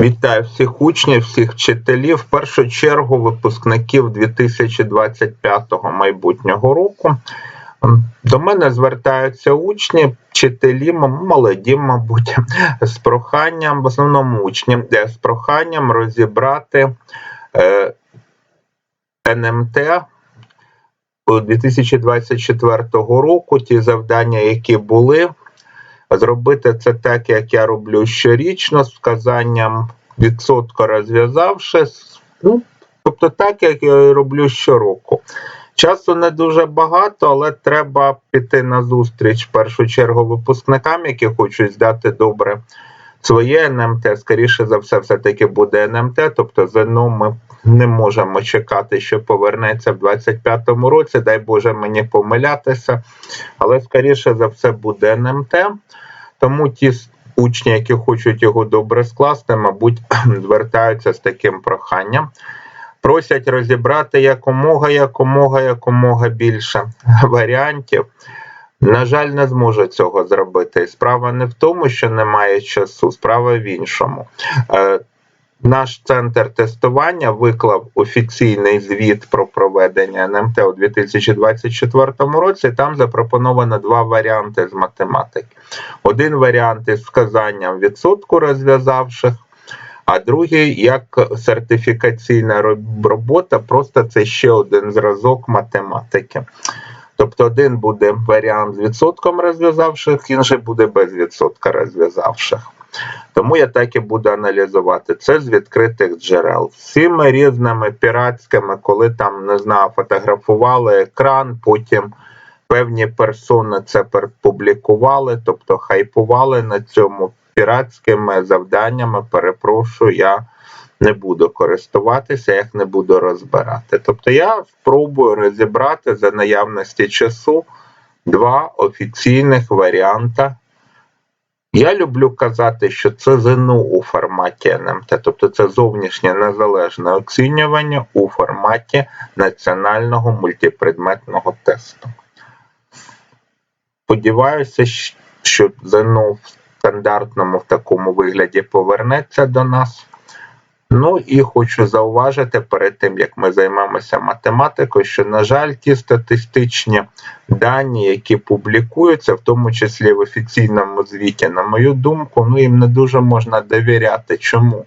Вітаю всіх учнів, всіх вчителів, в першу чергу випускників 2025 майбутнього року. До мене звертаються учні, вчителі, молоді, мабуть, з проханням, в основному учні, е, з проханням розібрати е, НМТ у 2024 року, ті завдання, які були, зробити це так, як я роблю щорічно, з вказанням відсотка розв'язавши. Ну, тобто так, як я роблю щороку. Часу не дуже багато, але треба піти на зустріч в першу чергу випускникам, які хочуть здати добре своє НМТ. Скоріше за все, все-таки буде НМТ, тобто ЗНО ми не можемо чекати, що повернеться в 2025 році. Дай Боже мені помилятися, але скоріше за все буде НМТ. Тому ті учні, які хочуть його добре скласти, мабуть, звертаються з таким проханням. Просять розібрати якомога, якомога, якомога більше варіантів. На жаль, не зможе цього зробити. Справа не в тому, що немає часу, справа в іншому. Наш центр тестування виклав офіційний звіт про проведення НМТ у 2024 році. Там запропоновано два варіанти з математики. Один варіант із вказанням відсотку розв'язавших, а другий як сертифікаційна робота, просто це ще один зразок математики. Тобто один буде варіант з відсотком розв'язавших, інший буде без відсотка розв'язавших. Тому я так і буду аналізувати це з відкритих джерел. Всіми різними піратськими, коли там не знаю, фотографували екран, потім певні персони це публікували, тобто хайпували на цьому піратськими завданнями. Перепрошую, я не буду користуватися, їх не буду розбирати. Тобто я спробую розібрати за наявності часу два офіційних варіанта я люблю казати, що це ЗНО у форматі НМТ, тобто це зовнішнє незалежне оцінювання у форматі національного мультипредметного тесту. Сподіваюся, що ЗНО в стандартному в такому вигляді повернеться до нас. Ну і хочу зауважити перед тим, як ми займемося математикою, що, на жаль, ті статистичні дані, які публікуються, в тому числі в офіційному звіті, на мою думку, ну їм не дуже можна довіряти. Чому?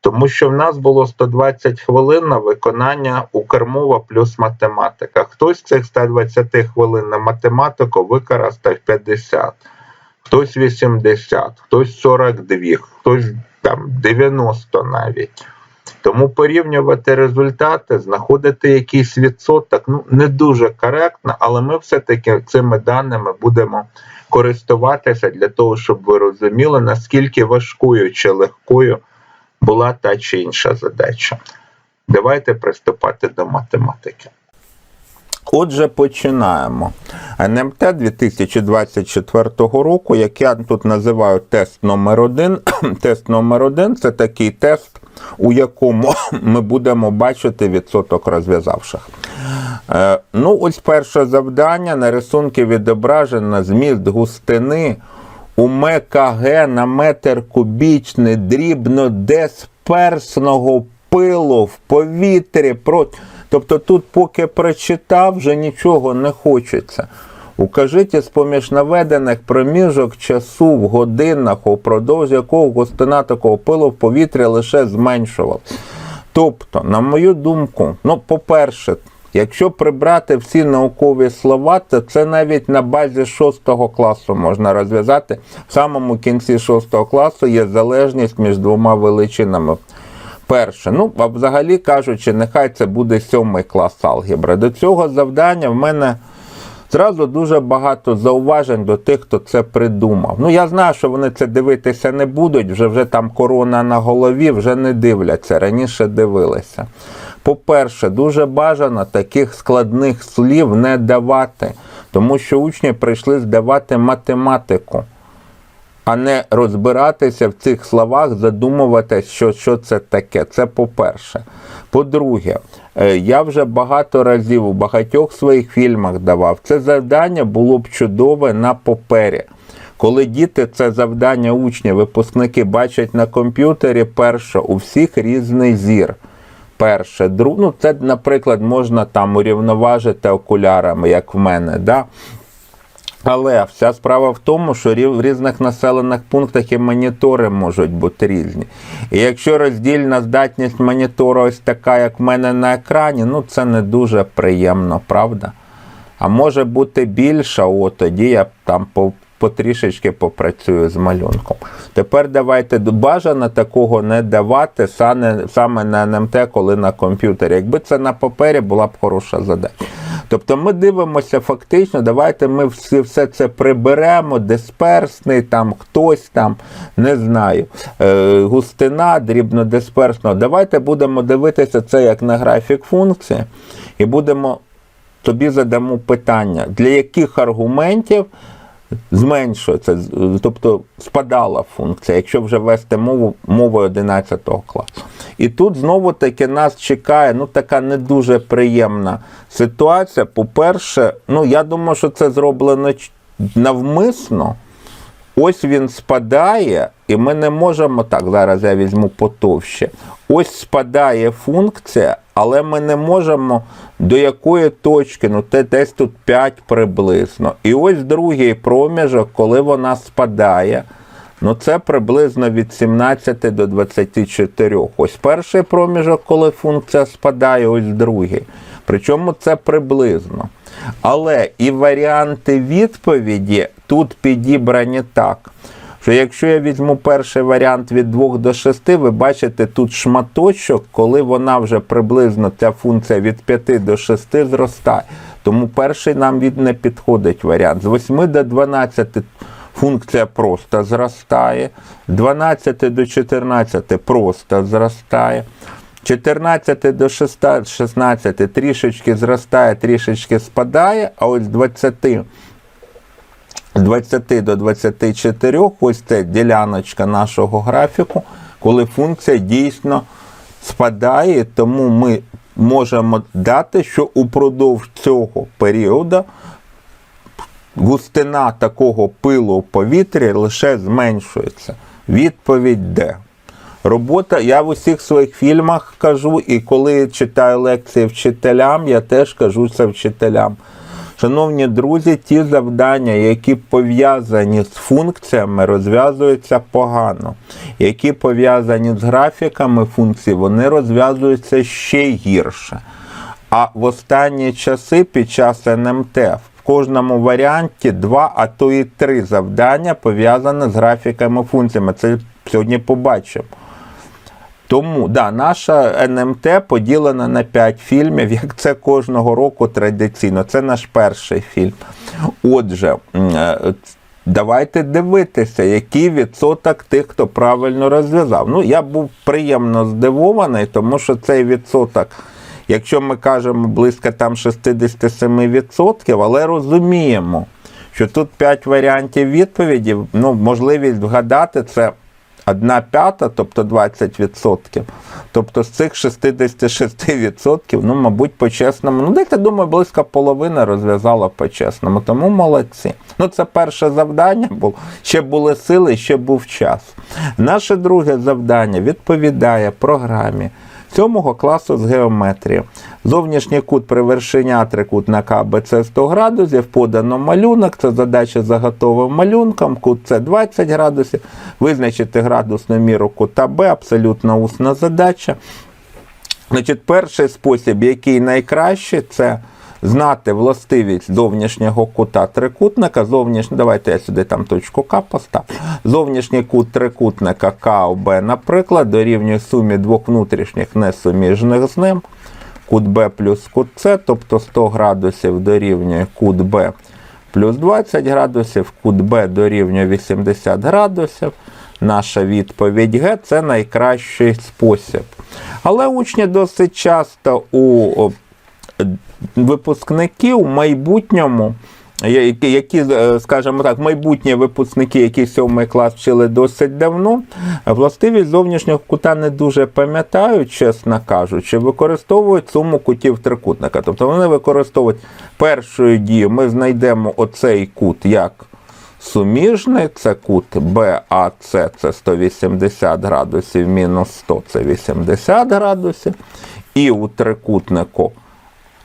Тому що в нас було 120 хвилин на виконання Укрмова плюс математика. Хтось з цих 120 хвилин на математику використав 50, хтось 80, хтось 42, хтось там 90 навіть. Тому порівнювати результати, знаходити якийсь відсоток, ну не дуже коректно, але ми все-таки цими даними будемо користуватися для того, щоб ви розуміли, наскільки важкою чи легкою була та чи інша задача. Давайте приступати до математики. Отже, починаємо. НМТ 2024 року, як я тут називаю тест номер 1 Тест номер 1 це такий тест, у якому ми будемо бачити відсоток розв'язавших. Е, ну, ось перше завдання. На рисунки відображено зміст густини у МКГ на метр кубічний дрібно дисперсного пилу в повітрі. Про... Тобто тут, поки прочитав, вже нічого не хочеться. Укажіть із поміж наведених проміжок часу в годинах, упродовж якого густина такого пилу в повітрі лише зменшувалась. Тобто, на мою думку, ну, по-перше, якщо прибрати всі наукові слова, то це навіть на базі 6 класу можна розв'язати. В самому кінці 6 класу є залежність між двома величинами. Перше, ну, а взагалі кажучи, нехай це буде сьомий клас алгебри. До цього завдання в мене зразу дуже багато зауважень до тих, хто це придумав. Ну, я знаю, що вони це дивитися не будуть, вже вже там корона на голові, вже не дивляться, раніше дивилися. По-перше, дуже бажано таких складних слів не давати, тому що учні прийшли здавати математику а не розбиратися в цих словах, задумуватися, що, що це таке. Це по-перше. По-друге, е, я вже багато разів у багатьох своїх фільмах давав. Це завдання було б чудове на папері. Коли діти це завдання учня, випускники бачать на комп'ютері, перше, у всіх різний зір. Перше, друг, ну це, наприклад, можна там урівноважити окулярами, як в мене. Да? Але вся справа в тому, що в різних населених пунктах і монітори можуть бути різні. І якщо роздільна здатність монітору ось така, як в мене на екрані, ну це не дуже приємно, правда? А може бути більша, о, тоді я там потрішечки попрацюю з малюнком. Тепер давайте бажано такого не давати саме, на НМТ, коли на комп'ютері. Якби це на папері була б хороша задача. Тобто ми дивимося фактично, давайте ми все, все це приберемо, дисперсний, там хтось там, не знаю, е, густина дрібнодисперсного. Давайте будемо дивитися це як на графік функції і будемо тобі задамо питання, для яких аргументів зменшується, тобто спадала функція, якщо вже вести мову мовою 11 класу. І тут знову таки нас чекає ну, така не дуже приємна ситуація. По-перше, ну я думаю, що це зроблено навмисно. Ось він спадає, і ми не можемо так. Зараз я візьму потовще. Ось спадає функція, але ми не можемо до якої точки, ну те десь тут 5 приблизно. І ось другий проміжок, коли вона спадає. Ну, це приблизно від 17 до 24. Ось перший проміжок, коли функція спадає, ось другий. Причому це приблизно. Але і варіанти відповіді тут підібрані так. Що якщо я візьму перший варіант від 2 до 6, ви бачите тут шматочок, коли вона вже приблизно ця функція від 5 до 6 зростає. Тому перший нам від не підходить варіант. З 8 до 12 функція просто зростає, з 12 до 14 просто зростає. 14 до 6 16 трішечки зростає, трішечки спадає, а ось з 20 з 20 до 24, ось це діляночка нашого графіку, коли функція дійсно спадає, тому ми можемо дати, що упродовж цього періоду густина такого пилу в повітрі лише зменшується. Відповідь Д. Робота, я в усіх своїх фільмах кажу, і коли читаю лекції вчителям, я теж кажу це вчителям. Шановні друзі, ті завдання, які пов'язані з функціями, розв'язуються погано. Які пов'язані з графіками функцій, вони розв'язуються ще гірше. А в останні часи під час НМТ в кожному варіанті два, а то і три завдання пов'язані з графіками функціями. Це сьогодні побачимо. Тому да, наша НМТ поділена на 5 фільмів, як це кожного року традиційно. Це наш перший фільм. Отже, е, давайте дивитися, який відсоток тих, хто правильно розв'язав. Ну, я був приємно здивований, тому що цей відсоток. Якщо ми кажемо близько там 67%, але розуміємо, що тут 5 варіантів відповіді, ну, можливість вгадати це одна п'ята, тобто 20%. Тобто з цих 66%, ну, мабуть, по-чесному, ну, десь, я думаю, близько половини розв'язала по-чесному. Тому молодці. Ну, це перше завдання було. Ще були сили, ще був час. Наше друге завдання відповідає програмі. 7 класу з геометрії. Зовнішній кут привершення трикутника АБЦ 100 градусів, подано малюнок, це задача за готовим малюнком, кут С 20 градусів, визначити градусну міру кута Б, абсолютно усна задача. Значить, перший спосіб, який найкращий, це знати властивість зовнішнього кута трикутника. Зовнішній, давайте я сюди там точку К поставлю. Зовнішній кут трикутника КОБ, наприклад, дорівнює сумі двох внутрішніх несуміжних з ним. Кут Б плюс кут С, тобто 100 градусів дорівнює кут Б плюс 20 градусів, кут Б дорівнює 80 градусів. Наша відповідь Г це найкращий спосіб. Але учні досить часто у випускників в майбутньому, які, е, скажімо так, майбутні випускники, які сьомий клас вчили досить давно, властивість зовнішнього кута не дуже пам'ятають, чесно кажучи, використовують суму кутів трикутника. Тобто вони використовують першою дією, ми знайдемо оцей кут як суміжний, це кут БАЦ, це 180 градусів, мінус 100 це 80 градусів. І у трикутнику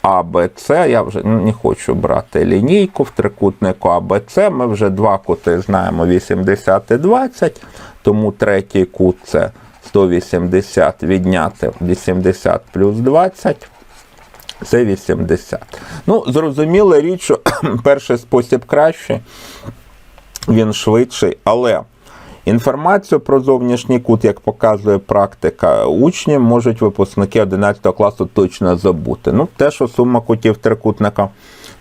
АБЦ, я вже не хочу брати лінійку в трикутнику АБЦ, ми вже два кути знаємо 80 і 20, тому третій кут це 180 відняти 80 плюс 20. Це 80. Ну, зрозуміла річ, що перший спосіб кращий, він швидший, але інформацію про зовнішній кут, як показує практика учнів, можуть випускники 11 класу точно забути. Ну, те, що сума кутів трикутника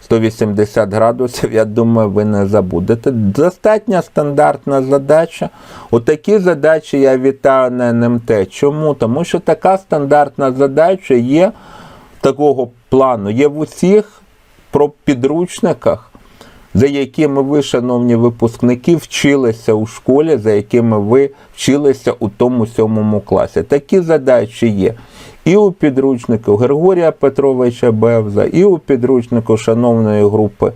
180 градусів, я думаю, ви не забудете. Достатня стандартна задача. Отакі задачі я вітаю на НМТ. Чому? Тому що така стандартна задача є такого плану, є в усіх підручниках за якими ви, шановні випускники, вчилися у школі, за якими ви вчилися у тому сьомому класі. Такі задачі є. І у підручнику Григорія Петровича Бевза, і у підручнику шановної групи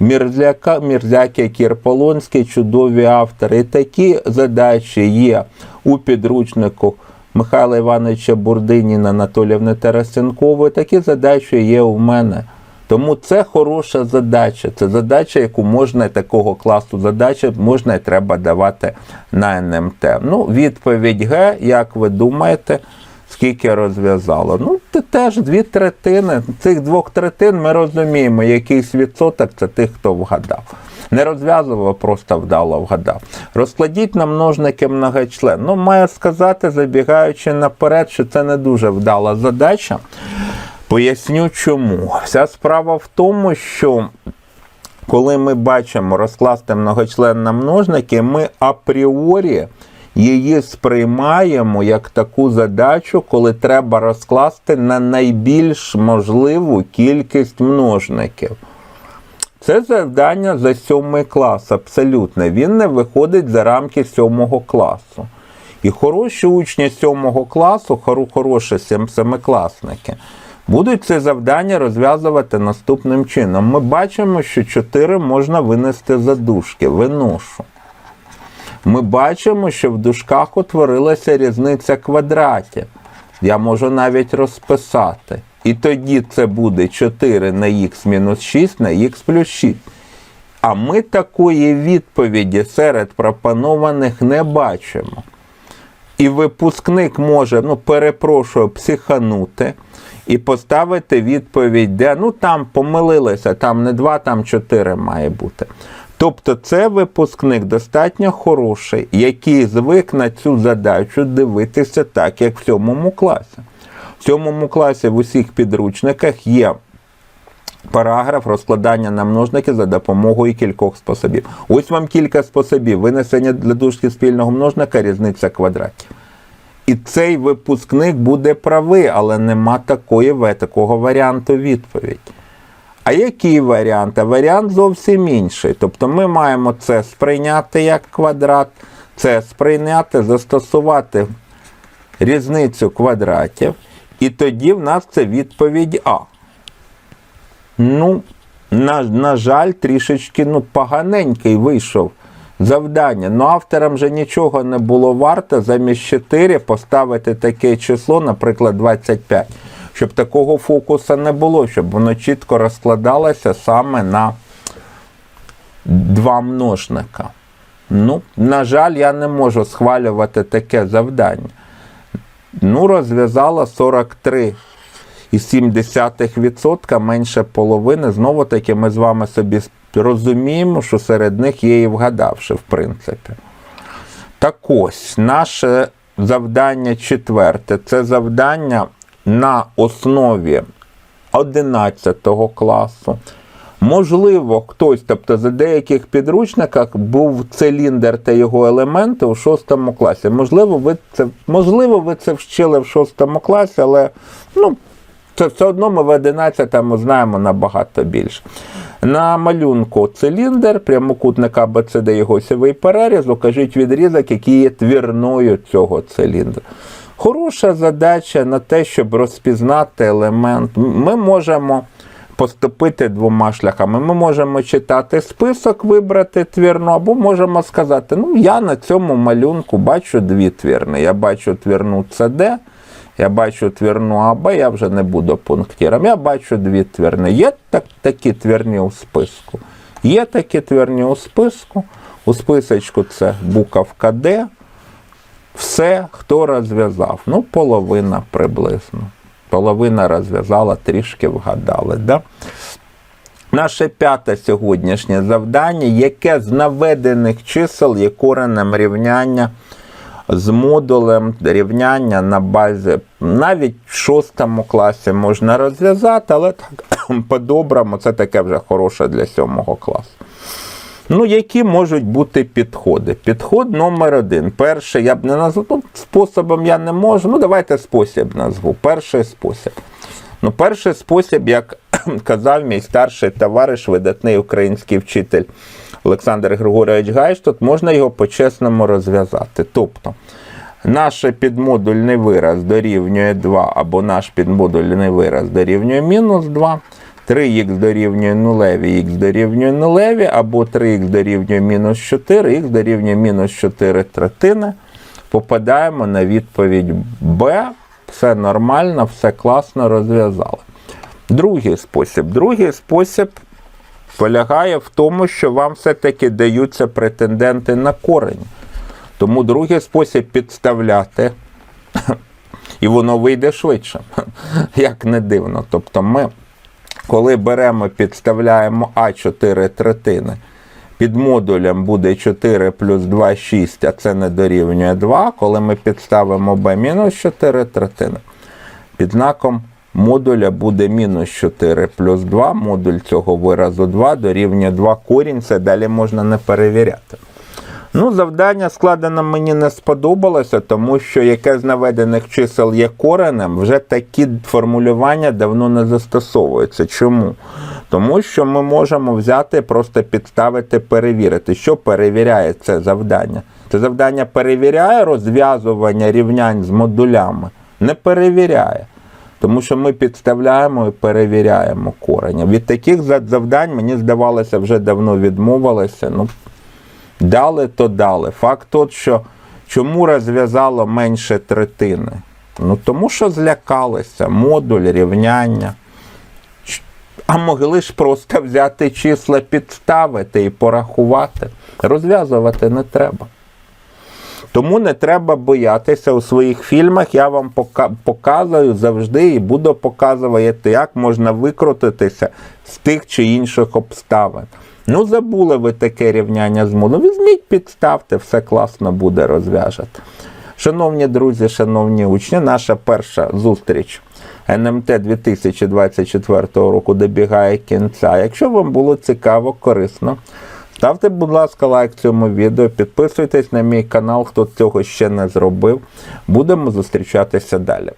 Мірзляка, Мірзяки Кірполонський, чудові автори. І такі задачі є у підручнику Михайла Івановича Бурдиніна, Анатоліївни Тарасенкової. Такі задачі є у мене. Тому це хороша задача. Це задача, яку можна такого класу задачі можна і треба давати на НМТ. Ну, відповідь Г, як ви думаєте, скільки розв'язало? Ну, це теж дві третини. Цих двох третин ми розуміємо, якийсь відсоток це тих, хто вгадав. Не розв'язував, просто вдало вгадав. Розкладіть на множники многочлен. Ну, маю сказати, забігаючи наперед, що це не дуже вдала задача. Поясню чому. Вся справа в тому, що коли ми бачимо розкласти многочлен на множники, ми апріорі її сприймаємо як таку задачу, коли треба розкласти на найбільш можливу кількість множників. Це завдання за сьомий клас, абсолютно. Він не виходить за рамки сьомого класу. І хороші учні сьомого класу, хоро- хороші сем- семикласники, будуть це завдання розв'язувати наступним чином. Ми бачимо, що 4 можна винести за дужки, виношу. Ми бачимо, що в дужках утворилася різниця квадратів. Я можу навіть розписати. І тоді це буде 4 на х мінус 6 на х плюс 6. А ми такої відповіді серед пропонованих не бачимо. І випускник може, ну перепрошую, психанути і поставити відповідь, де ну там помилилися, там не 2, там 4 має бути. Тобто це випускник достатньо хороший, який звик на цю задачу дивитися так, як в сьомому класі. В сьомому класі в усіх підручниках є параграф розкладання на множники за допомогою кількох способів. Ось вам кілька способів. Винесення для дужки спільного множника, різниця квадратів. І цей випускник буде правий, але нема такої, такого варіанту відповідь. А який варіант? А варіант зовсім інший. Тобто ми маємо це сприйняти як квадрат, це сприйняти, застосувати різницю квадратів, і тоді в нас це відповідь А. Ну, на, на жаль, трішечки ну, поганенький вийшов завдання. Ну, авторам же нічого не було варто замість 4 поставити таке число, наприклад, 25, щоб такого фокуса не було, щоб воно чітко розкладалося саме на два множника. Ну, на жаль, я не можу схвалювати таке завдання. Ну, розв'язала 43 і 0,7% менше половини. Знову таки, ми з вами собі розуміємо, що серед них є і вгадавши, в принципі. Так ось, наше завдання четверте це завдання на основі 11 класу. Можливо, хтось, тобто за деяких підручниках був циліндр та його елементи у 6 класі. Можливо, ви це, можливо, ви це вчили в 6 класі, але ну, це все одно ми в 11 знаємо набагато більше. На малюнку циліндр, прямокутник АБЦД його осьовий переріз, укажіть відрізок, який є твірною цього циліндра. Хороша задача на те, щоб розпізнати елемент. Ми можемо поступити двома шляхами. Ми можемо читати список, вибрати твірну, або можемо сказати, ну я на цьому малюнку бачу дві твірни. Я бачу твірну ЦД, я бачу твірну АБ, я вже не буду пунктиром. Я бачу дві твірни. Є так, такі твірні у списку. Є такі твірні у списку. У списочку це буковка Д. Все, хто розв'язав? Ну, половина приблизно. Половина розв'язала, трішки вгадали. Да? Наше п'яте сьогоднішнє завдання, яке з наведених чисел є коренем рівняння з модулем рівняння на базі. Навіть в шостому класі можна розв'язати, але так по-доброму це таке вже хороше для сьомого класу. Ну, які можуть бути підходи? Підход номер один. Перший я б не назвав, ну, способом я не можу. Ну, давайте спосіб назву. Перший спосіб. Ну, перший спосіб, як казав мій старший товариш, видатний український вчитель Олександр Григорович Гайш, тут можна його по-чесному розв'язати. Тобто, наш підмодульний вираз дорівнює 2, або наш підмодульний вираз дорівнює мінус 2. 3х дорівнює 0, х дорівнює 0, або 3х дорівнює мінус 4, х дорівнює мінус 4 третини. Попадаємо на відповідь Б. Все нормально, все класно розв'язали. Другий спосіб. Другий спосіб полягає в тому, що вам все-таки даються претенденти на корень. Тому другий спосіб підставляти, і воно вийде швидше, як не дивно. Тобто ми, коли беремо, підставляємо А4 третини, під модулем буде 4 плюс 2 6, а це не дорівнює 2. Коли ми підставимо b мінус 4 третини, під знаком модуля буде мінус 4 плюс 2, модуль цього виразу 2 дорівнює 2 корінь, це далі можна не перевіряти. Ну, завдання складено мені не сподобалося, тому що яке з наведених чисел є коренем, вже такі формулювання давно не застосовуються. Чому? Тому що ми можемо взяти, просто підставити, перевірити. Що перевіряє це завдання? Це завдання перевіряє розв'язування рівнянь з модулями? Не перевіряє. Тому що ми підставляємо і перевіряємо корення. Від таких завдань, мені здавалося, вже давно відмовилися. Ну, Дали, то дали. Факт тот, що чому розв'язало менше третини? Ну тому що злякалися, модуль, рівняння. А могли ж просто взяти числа, підставити і порахувати. Розв'язувати не треба. Тому не треба боятися у своїх фільмах. Я вам показую завжди і буду показувати, як можна викрутитися з тих чи інших обставин. Ну, забули ви таке рівняння з модулем. Візьміть, підставте, все класно буде розв'яжете. Шановні друзі, шановні учні, наша перша зустріч НМТ 2024 року добігає кінця. Якщо вам було цікаво, корисно, ставте, будь ласка, лайк цьому відео, підписуйтесь на мій канал, хто цього ще не зробив. Будемо зустрічатися далі.